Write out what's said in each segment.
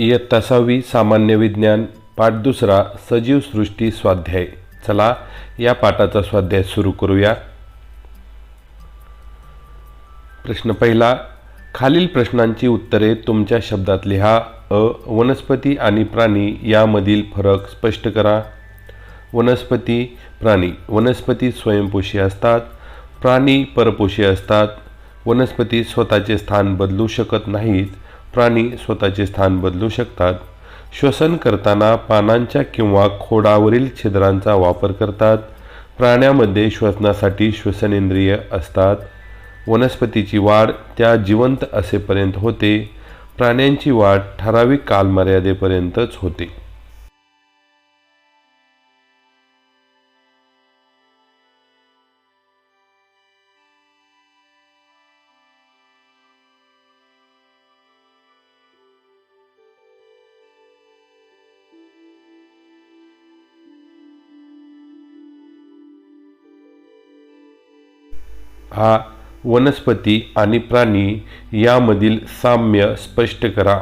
इयत्ता सहावी सामान्य विज्ञान पाठ दुसरा सजीव सृष्टी स्वाध्याय. चला या पाठाचा स्वाध्याय सुरू करूया. प्रश्न पहिला खालील प्रश्नांची उत्तरे तुमच्या शब्दात लिहा. अ वनस्पती आणि प्राणी यामधील फरक स्पष्ट करा. वनस्पती प्राणी. वनस्पती स्वयंपोषी असतात. प्राणी परपोषी असतात. वनस्पती स्वतःचे स्थान बदलू शकत नाहीत. प्राणी स्वतःचे स्थान बदलू शकतात. श्वसन करताना पानांच्या किंवा खोडावरील छिद्रांचा वापर करतात. प्राण्यामध्ये श्वसनासाठी श्वसनेंद्रिय असतात. वनस्पतीची वाढ त्या जिवंत असेपर्यंत होते. प्राण्यांची वाढ ठराविक कालमर्यादेपर्यंतच होते. हा वनस्पती आणि प्राणी यामधील साम्य स्पष्ट करा.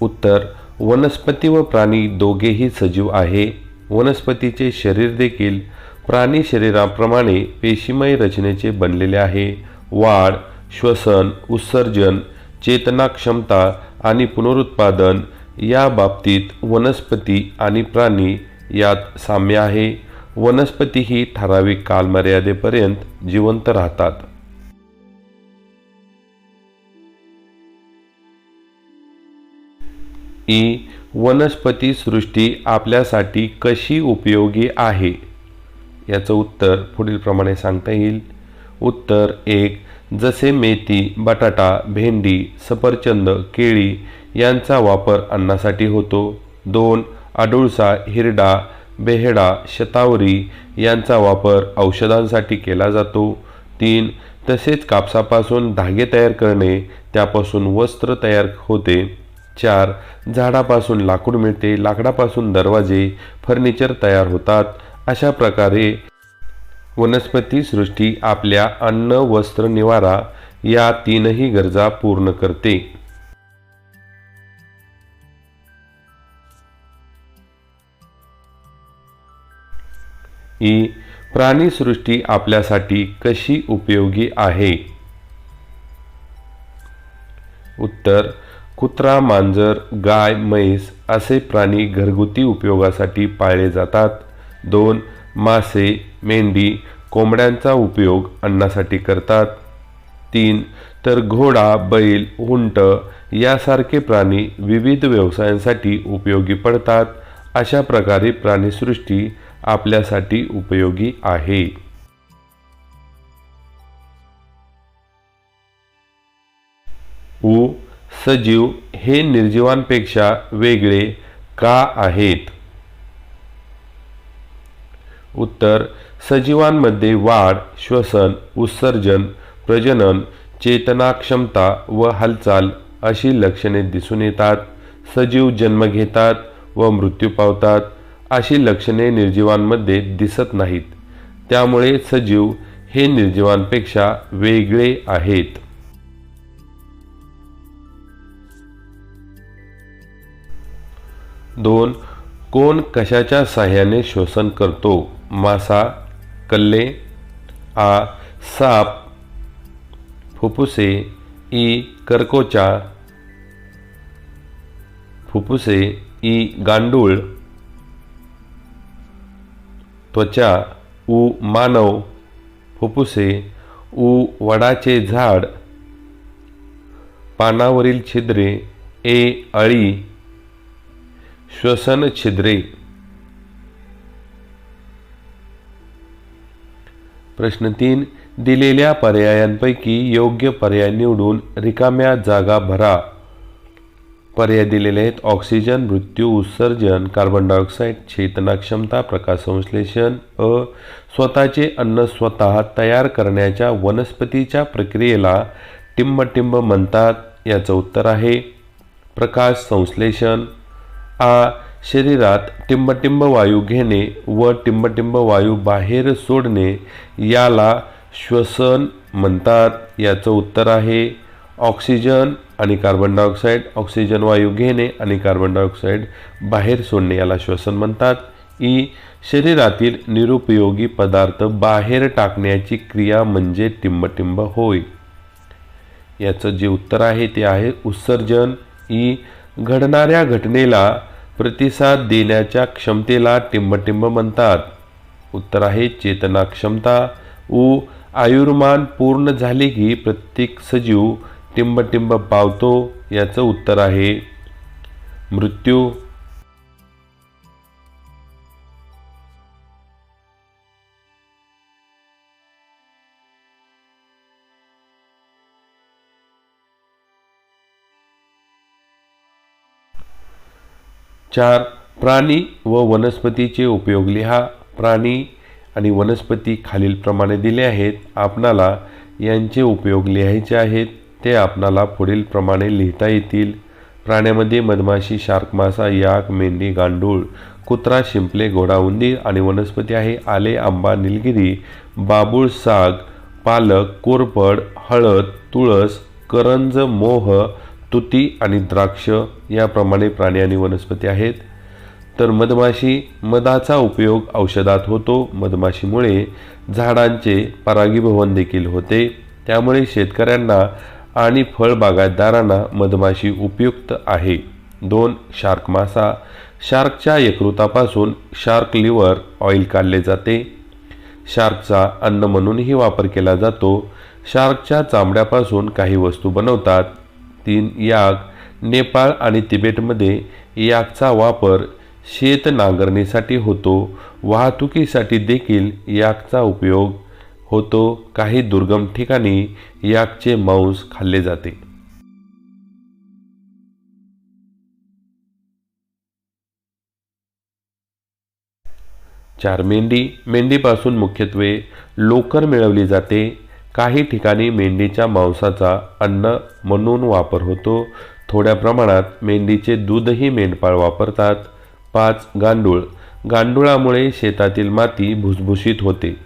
उत्तर वनस्पती व प्राणी दोघेही सजीव आहे. वनस्पतीचे शरीर देखील प्राणी शरीराप्रमाणे पेशीमय रचनेचे बनलेले आहे. वाढ श्वसन उत्सर्जन चेतना क्षमता आणि पुनरुत्पादन या बाबतीत वनस्पती आणि प्राणी यात साम्य आहे. वनस्पती ही ठराविक कालमर्यादेपर्यंत जिवंत राहतात. ई. वनस्पती सृष्टी आपल्यासाठी कशी उपयोगी आहे? याचं उत्तर पुढीलप्रमाणे सांगता येईल. उत्तर एक जसे मेथी बटाटा भेंडी सफरचंद केळी यांचा वापर अन्नासाठी होतो. दोन अडुळसा हिरडा बेहडा शतावरी यांचा वापर औषधांसाठी केला जातो. तीन तसेच कापसापासून धागे तयार करणे त्यापासून वस्त्र तयार होते. चार झाडापासून लाकूड मिळते लाकडापासून दरवाजे फर्निचर तयार होतात. अशा प्रकारे वनस्पती सृष्टी आपल्या अन्न वस्त्र निवारा या तीनही गरजा पूर्ण करते. ई प्राणीसृष्टी आपल्यासाठी कशी उपयोगी आहे? उत्तर कुत्रा मांजर गाय म्हैस असे प्राणी घरगुती उपयोगासाठी पाळले जातात. दोन मासे मेंढी कोंबड्यांचा उपयोग अन्नासाठी करतात. तीन तर घोडा बैल उंट यासारखे प्राणी विविध व्यवसायांसाठी उपयोगी पडतात. अशा प्रकारे प्राणीसृष्टी आपल्यासाठी उपयोगी आहे. उ सजीव हे निर्जीवांपेक्षा वेगळे का आहेत? उत्तर सजीवांमध्ये वाढ श्वसन उत्सर्जन प्रजनन चेतना क्षमता व हालचाल अशी लक्षणे दिसून येतात. सजीव जन्म घेतात व मृत्यू पावतात. अशी लक्षणे निर्जीवांमध्ये दिसत नाहीत. त्यामुळे सजीव हे निर्जीवांपेक्षा वेगळे आहेत. दोन कोण कशाच्या साह्याने श्वसन करतो? मासा कल्ले आ साप फुफ्फुसे ई कर्कोचा फुफ्फुसे ई गांडूळ त्वचा उ मानव फुफ्फुसे उ वडाचे झाड पानावरील छिद्रे ए अळी श्वसन छिद्रे. प्रश्न तीन दिलेल्या पर्यायांपैकी योग्य पर्याय निवडून रिकाम्या जागा भरा. पर्याय दिलेले आहेत. ऑक्सिजन मृत्यू उत्सर्जन कार्बन डायऑक्साईड चेतना क्षमता प्रकाश संश्लेषण अ स्वतःचे अन्न स्वतः तयार करण्याच्या वनस्पतीच्या प्रक्रियेला टिंबटिंब म्हणतात. याचं उत्तर आहे प्रकाश संश्लेषण आ शरीरात टिंबटिंब वायू घेणे व टिंबटिंब वायू बाहेर सोडणे याला श्वसन म्हणतात. याचं उत्तर आहे ऑक्सिजन आणि कार्बन डायऑक्साईड ऑक्सिजन वायू घेणे आणि कार्बन डायऑक्साईड बाहेर सोडणे याला श्वसन म्हणतात. ई शरीरातील निरुपयोगी पदार्थ बाहेर टाकण्याची क्रिया म्हणजे टिंबटिंब होय. याचं जे उत्तर आहे ते आहे उत्सर्जन. ई घडणाऱ्या घटनेला प्रतिसाद देण्याच्या क्षमतेला टिंबटिंब म्हणतात. उत्तर आहे चेतना क्षमता. उ आयुर्मान पूर्ण झाले की प्रत्येक सजीव टिंबटिंब पावतो याचं उत्तर आहे मृत्यू. चार प्राणी व वनस्पतीचे उपयोग लिहा. प्राणी आणि वनस्पती खालीलप्रमाणे दिले आहेत. आपणाला यांचे उपयोग लिहायचे आहेत. ते आपणाला पुढीलप्रमाणे लिहिता येतील. प्राण्यामध्ये मधमाशी शार्क मासा याक मेंढी गांडूळ कुत्रा शिंपले घोडा उंदीर आणि वनस्पती आहे. आले आंबा निलगिरी बाबूळ साग पालक कोरपड हळद तुळस करंज मोह तुती आणि द्राक्ष याप्रमाणे प्राणी आणि वनस्पती आहेत. तर मधमाशी मधाचा उपयोग औषधात होतो. मधमाशीमुळे झाडांचे परागीभवन देखील होते. त्यामुळे शेतकऱ्यांना आणि फळबागायतदारांना मधमाशी उपयुक्त आहे. दोन शार्क मासा. शार्कच्या यकृतापासून शार्क लिव्हर ऑइल काढले जाते. शार्कचा अन्न म्हणूनही वापर केला जातो. शार्कच्या चामड्यापासून काही वस्तू बनवतात. तीन याक. नेपाळ आणि तिबेटमध्ये याकचा वापर शेत नांगरणीसाठी होतो. वाहतुकीसाठी देखील याकचा उपयोग होतो. काही दुर्गम ठिकाणी याकचे मांस खाल्ले जाते. चार मेंढी मेंढीपासून मुख्यत्वे लोकर मिळवली जाते. काही ठिकाणी मेंढीच्या मांसाचा अन्न म्हणून वापर होतो. थोड्या प्रमाणात मेंढीचे दूधही मेंढपाळ वापरतात. पाच गांडूळ. गांडुळामुळे शेतातील माती भुसभुशीत होते.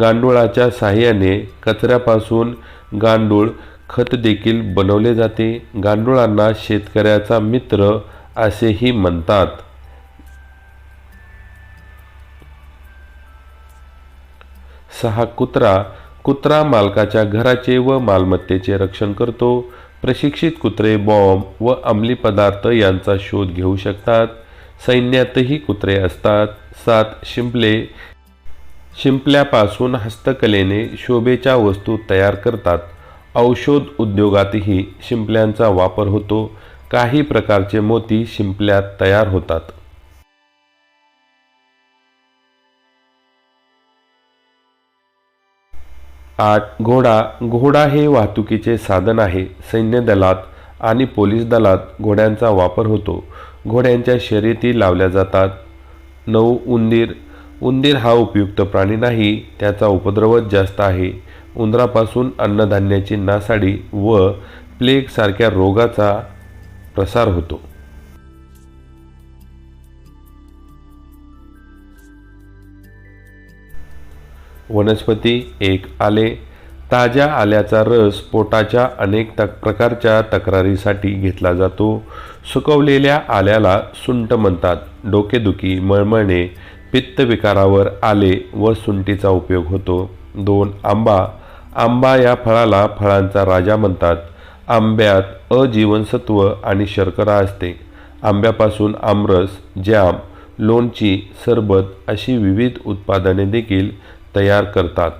गांडुळाच्या साह्याने कचऱ्यापासून गांडूळ खत देखील बनवले जाते. गांडुळांना शेतकऱ्याचा मित्र असेही म्हणतात. सहा कुत्रा कुत्रा मालकाच्या घराचे व मालमत्तेचे रक्षण करतो. प्रशिक्षित कुत्रे बॉम्ब व अंमली पदार्थ यांचा शोध घेऊ शकतात. सैन्यातही कुत्रे असतात. सात शिंपले शिंपल्यापासून हस्तकलेने शोभेच्या वस्तू तयार करतात. औषध उद्योगातही शिंपल्यांचा वापर होतो. काही प्रकारचे मोती शिंपल्यात तयार होतात. आठ. घोडा. घोडा हे वाहतुकीचे साधन आहे. सैन्य दलात आणि पोलीस दलात घोड्यांचा वापर होतो. घोड्यांच्या शर्यती लावल्या जातात. नऊ. उंदीर. उंदीर हा उपयुक्त प्राणी नाही त्याचा उपद्रवच जास्त आहे. उंदरापासून अन्नधान्याची नासाडी व प्लेग सारख्या रोगाचा प्रसार होतो. वनस्पती एक आले. ताज्या आल्याचा रस पोटाच्या अनेक तक प्रकारच्या तक्रारीसाठी घेतला जातो. सुकवलेल्या आल्याला सुंट म्हणतात. डोकेदुखी मळमळणे पित्तविकारावर आले व सुंटीचा उपयोग होतो. दोन आंबा. आंबा या फळाला फळांचा राजा म्हणतात. आंब्यात अजीवनसत्व आणि शर्करा असते. आंब्यापासून आमरस जॅम लोणची सरबत अशी विविध उत्पादने देखील तयार करतात.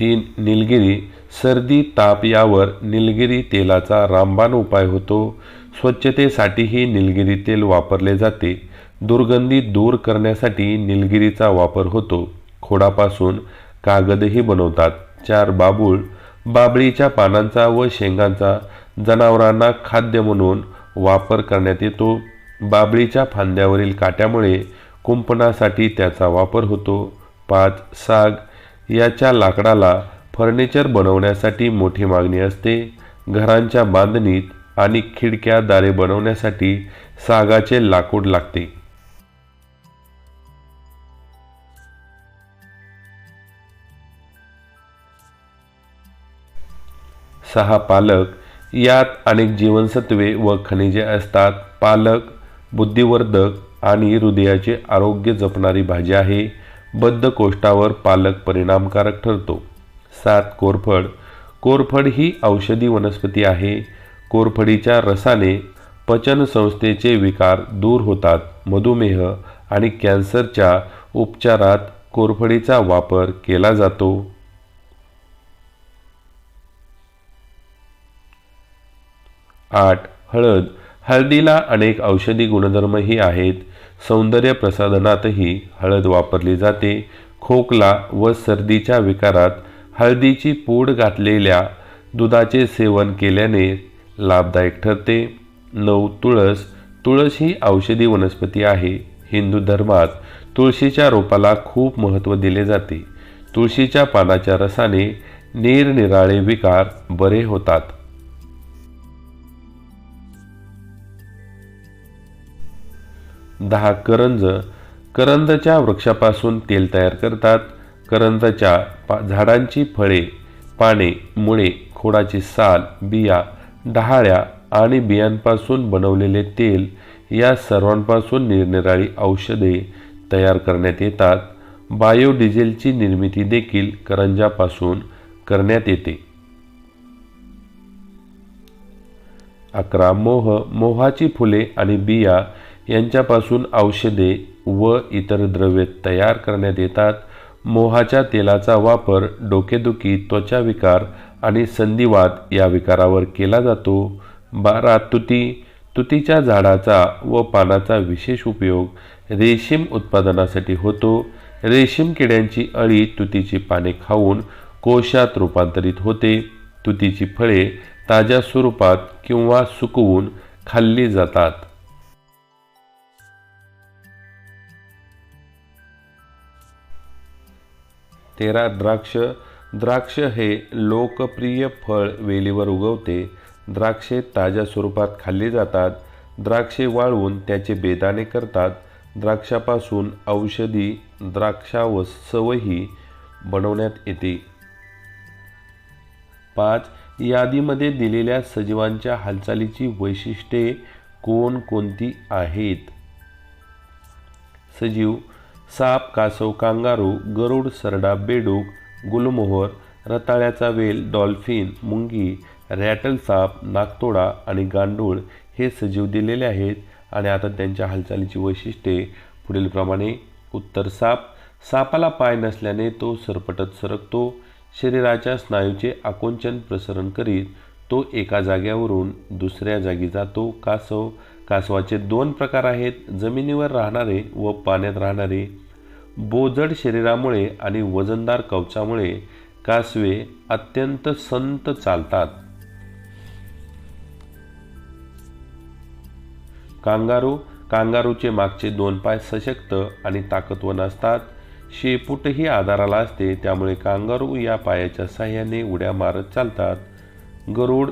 तीन निलगिरी. सर्दी ताप यावर निलगिरी तेलाचा रामबाण उपाय होतो. स्वच्छतेसाठीही निलगिरी तेल वापरले जाते. दुर्गंधी दूर करण्यासाठी निलगिरीचा वापर होतो. खोडापासून कागदही बनवतात. चार बाबूळ बाबळीच्या पानांचा व शेंगांचा जनावरांना खाद्य म्हणून वापर करण्यात येतो. बाबळीच्या फांद्यावरील काट्यामुळे कुंपणासाठी त्याचा वापर होतो. पाच साग याच्या लाकडाला फर्निचर बनवण्यासाठी मोठी मागणी असते. घरांच्या बांधणीत आणि खिडक्या दारे बनवण्यासाठी सागाचे लाकूड लागते. सहा पालक यात अनेक जीवनसत्वे व खनिजे असतात. पालक बुद्धिवर्धक आणि हृदयाचे आरोग्य जपणारी भाजी आहे. बद्धकोष्ठावर पालक परिणामकारक ठरतो. सात कोरफड. कोरफड ही औषधी वनस्पती आहे. कोरफडीच्या रसाने पचनसंस्थेचे विकार दूर होतात. मधुमेह आणि कॅन्सरच्या उपचारात कोरफडीचा वापर केला जातो. आठ. हळद. हळदीला अनेक औषधी गुणधर्मही आहेत. सौंदर्य प्रसाधनातही हळद वापरली जाते. खोकला व सर्दीच्या विकारात हळदीची पूड घातलेल्या दुधाचे सेवन केल्याने लाभदायक ठरते. नऊ तुळस. तुळस ही औषधी वनस्पती आहे. हिंदू धर्मात तुळशीच्या रोपाला खूप महत्त्व दिले जाते. तुळशीच्या पानाच्या रसाने निरनिराळे विकार बरे होतात. दहा करंज. करंजच्या वृक्षापासून तेल तयार करतात. करंजाच्या पा झाडांची फळे पाने मुळे खोडाची साल बिया डहाळ्या आणि बियांपासून बनवलेले तेल या सर्वांपासून निरनिराळी औषधे तयार करण्यात येतात. बायोडिझेलची निर्मिती देखील करंजापासून करण्यात येते. अकरा मोह मोहाची फुले आणि बिया यांच्यापासून औषधे व इतर द्रव्ये तयार करण्यात येतात. मोहाच्या तेलाचा वापर डोकेदुखी त्वचा विकार आणि संधिवात या विकारावर केला जातो. बारा तुती तुतीच्या झाडाचा व पानाचा विशेष उपयोग रेशीम उत्पादनासाठी होतो. रेशीम किड्यांची अळी तुतीची पाने खाऊन कोशात रूपांतरित होते. तुतीची फळे ताज्या स्वरूपात किंवा सुकवून खाल्ली जातात. तेरा द्राक्ष. द्राक्ष हे लोकप्रिय फळ वेलीवर उगवते. द्राक्षे ताज्या स्वरूपात खाल्ली जातात. द्राक्षे वाळवून त्याचे बेदाणे करतात. द्राक्षापासून औषधी द्राक्षावसवही बनवण्यात येते. पाच. यादीमध्ये दिलेल्या सजीवांच्या हालचालीची वैशिष्ट्ये कोणकोणती आहेत? सजीव साप कासव कांगारू गरुड सरडा बेडूक गुलमोहर रताळ्याचा वेल डॉल्फिन मुंगी रॅटल साप नागतोडा आणि गांडूळ हे सजीव दिलेले आहेत आणि आता त्यांच्या हालचालीची वैशिष्ट्ये पुढीलप्रमाणे. उत्तर साप. सापाला पाय नसल्याने तो सरपटत सरकतो. शरीराच्या स्नायूचे आकुंचन प्रसरण करीत तो एका जाग्यावरून दुसऱ्या जागी जातो. कासव. कासवाचे दोन प्रकार आहेत. जमिनीवर राहणारे व पाण्यात राहणारे. बोजड शरीरामुळे आणि वजनदार कवचामुळे कासवे अत्यंत संत चालतात. कांगारू कांगारूचे मागचे दोन पाय सशक्त आणि ताकदवान असतात शेपूटही आधाराला असते त्यामुळे कांगारू या पायाच्या साह्याने उड्या मारत चालतात. गरुड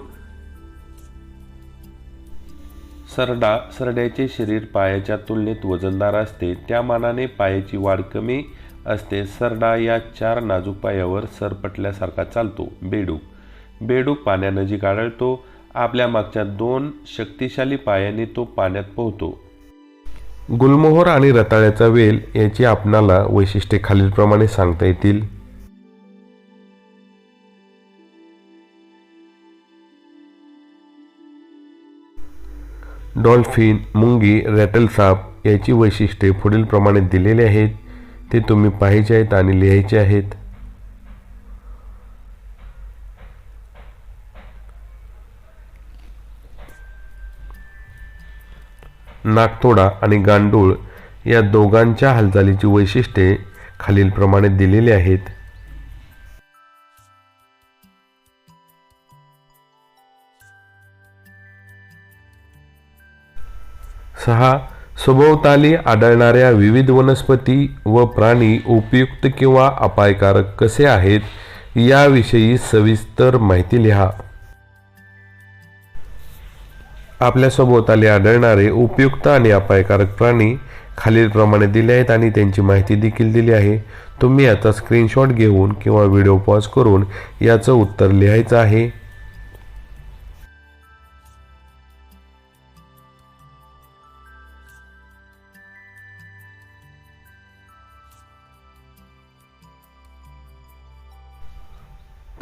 सरडा सरड्याचे शरीर पायाच्या तुलनेत वजनदार असते. त्या मानाने पायाची वाढ कमी असते. सरडा या चार नाजूक पायावर सरपटल्यासारखा चालतो. बेडूक बेडूक पाण्यानजीक आढळतो आपल्या मागच्या दोन शक्तिशाली पायाने तो पाण्यात पोहतो. गुलमोहर आणि रताळ्याचा वेल याची आपणाला वैशिष्ट्ये खालीलप्रमाणे सांगता येतील. डॉल्फिन मुंगी रॅटल साप याची वैशिष्ट्ये पुढीलप्रमाणे दिलेली आहेत. ते तुम्ही पाहायचे आहेत आणि लिहायचे आहेत. नागतोडा आणि गांडूळ या दोघांच्या हालचालीची वैशिष्ट्ये खालीलप्रमाणे दिलेली आहेत. सहा सभोवताली आढळणाऱ्या विविध वनस्पती व प्राणी उपयुक्त किंवा अपायकारक कसे आहेत याविषयी सविस्तर माहिती लिहा. आपल्या सभोवताली आढळणारे उपयुक्त आणि अपायकारक प्राणी खालीलप्रमाणे दिले आहेत आणि त्यांची माहिती देखील दिली आहे. तुम्ही याचा स्क्रीनशॉट घेऊन किंवा व्हिडिओ पॉज करून याचं उत्तर लिहायचं आहे.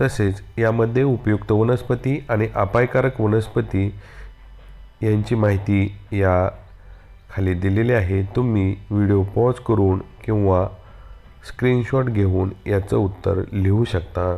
तसेच यामध्ये उपयुक्त वनस्पती आणि अपायकारक वनस्पती यांची माहिती या खाली दिलेली आहे. तुम्ही व्हिडिओ पॉज करून किंवा स्क्रीनशॉट घेऊन याचं उत्तर लिहू शकता.